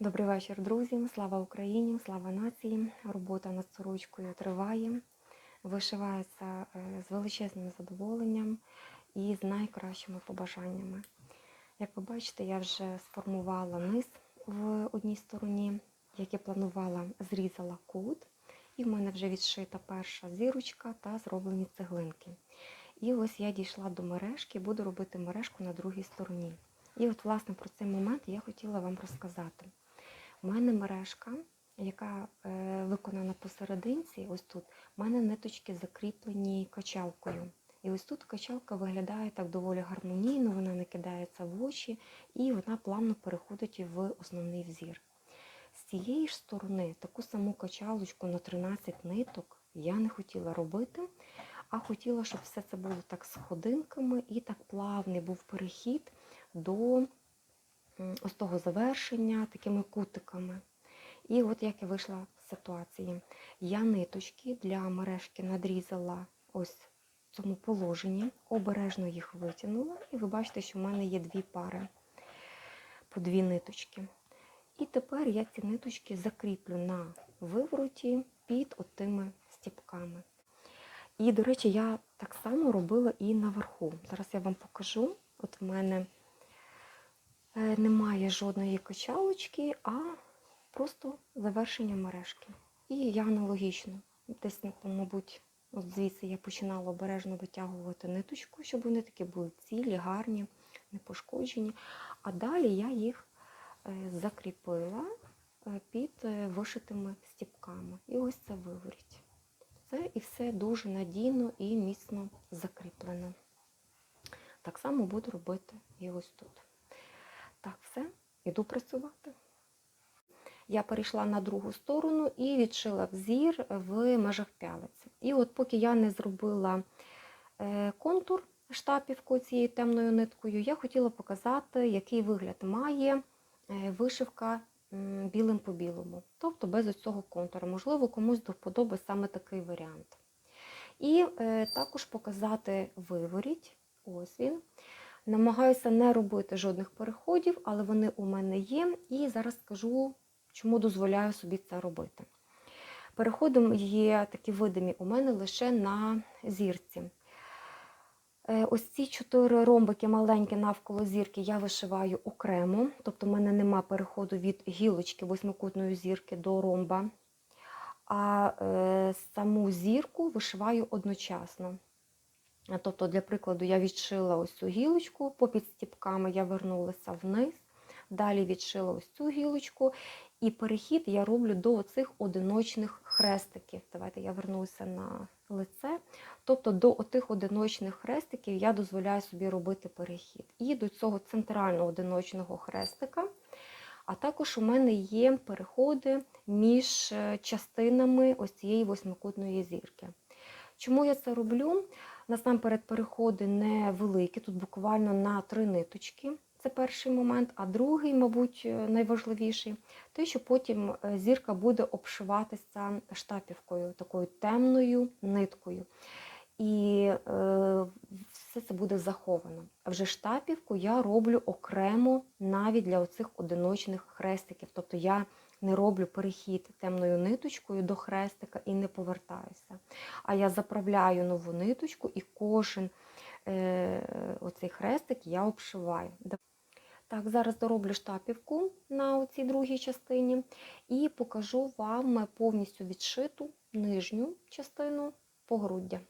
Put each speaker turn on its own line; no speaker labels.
Добрий вечір, друзі! Слава Україні! Слава нації! Робота над сорочкою триває, вишивається е, з величезним задоволенням і з найкращими побажаннями. Як ви бачите, я вже сформувала низ в одній стороні, як я планувала, зрізала кут, і в мене вже відшита перша зірочка та зроблені цеглинки. І ось я дійшла до мережки, буду робити мережку на другій стороні. І от, власне, про цей момент я хотіла вам розказати. У мене мережка, яка е, виконана посерединці, ось тут, у мене ниточки закріплені качалкою. І ось тут качалка виглядає так доволі гармонійно, вона не кидається в очі і вона плавно переходить в основний взір. З цієї ж сторони таку саму качалочку на 13 ниток я не хотіла робити, а хотіла, щоб все це було так з ходинками і так плавний був перехід до ось того завершення такими кутиками. І от як я вийшла з ситуації. Я ниточки для мережки надрізала ось в цьому положенні, обережно їх витягнула, і ви бачите, що в мене є дві пари по дві ниточки. І тепер я ці ниточки закріплю на вивороті під отими стіпками. І, до речі, я так само робила і наверху. Зараз я вам покажу. От в мене немає жодної качалочки, а просто завершення мережки. І я аналогічно, десь, мабуть, от звідси я починала обережно витягувати ниточку, щоб вони такі були цілі, гарні, не пошкоджені. А далі я їх е, закріпила е, під е, вишитими стіпками. І ось це виворіть. Це і все дуже надійно і міцно закріплено. Так само буду робити і ось тут. Так, все, іду працювати. Я перейшла на другу сторону і відшила взір в межах пялиці. І от поки я не зробила е, контур штапівку цією темною ниткою, я хотіла показати, який вигляд має е, вишивка білим по білому, тобто без цього контуру. Можливо, комусь до вподоби саме такий варіант. І е, також показати виворіть, ось він. Намагаюся не робити жодних переходів, але вони у мене є. І зараз скажу, чому дозволяю собі це робити. Переходом є такі видимі у мене лише на зірці. Е, Ось ці чотири ромбики маленькі навколо зірки я вишиваю окремо, тобто в мене нема переходу від гілочки восьмикутної зірки до ромба. А е, саму зірку вишиваю одночасно. Тобто, для прикладу, я відшила ось цю гілочку, попід стіпками я вернулася вниз, далі відшила ось цю гілочку, і перехід я роблю до оцих одиночних хрестиків. Давайте я вернуся на лице. Тобто до отих одиночних хрестиків я дозволяю собі робити перехід. І до цього центрального одиночного хрестика. А також у мене є переходи між е, частинами ось цієї восьмикутної зірки. Чому я це роблю? Насамперед переходи невеликі, тут буквально на три ниточки. Це перший момент. А другий, мабуть, е, найважливіший, те, що потім е, зірка буде обшиватися штапівкою, такою темною ниткою. І е, все це буде заховано. А вже штапівку я роблю окремо навіть для оцих одиночних хрестиків. Тобто я не роблю перехід темною ниточкою до хрестика і не повертаюся. А я заправляю нову ниточку і кожен е, оцей хрестик я обшиваю. Так, зараз дороблю штапівку на цій другій частині і покажу вам повністю відшиту нижню частину погруддя.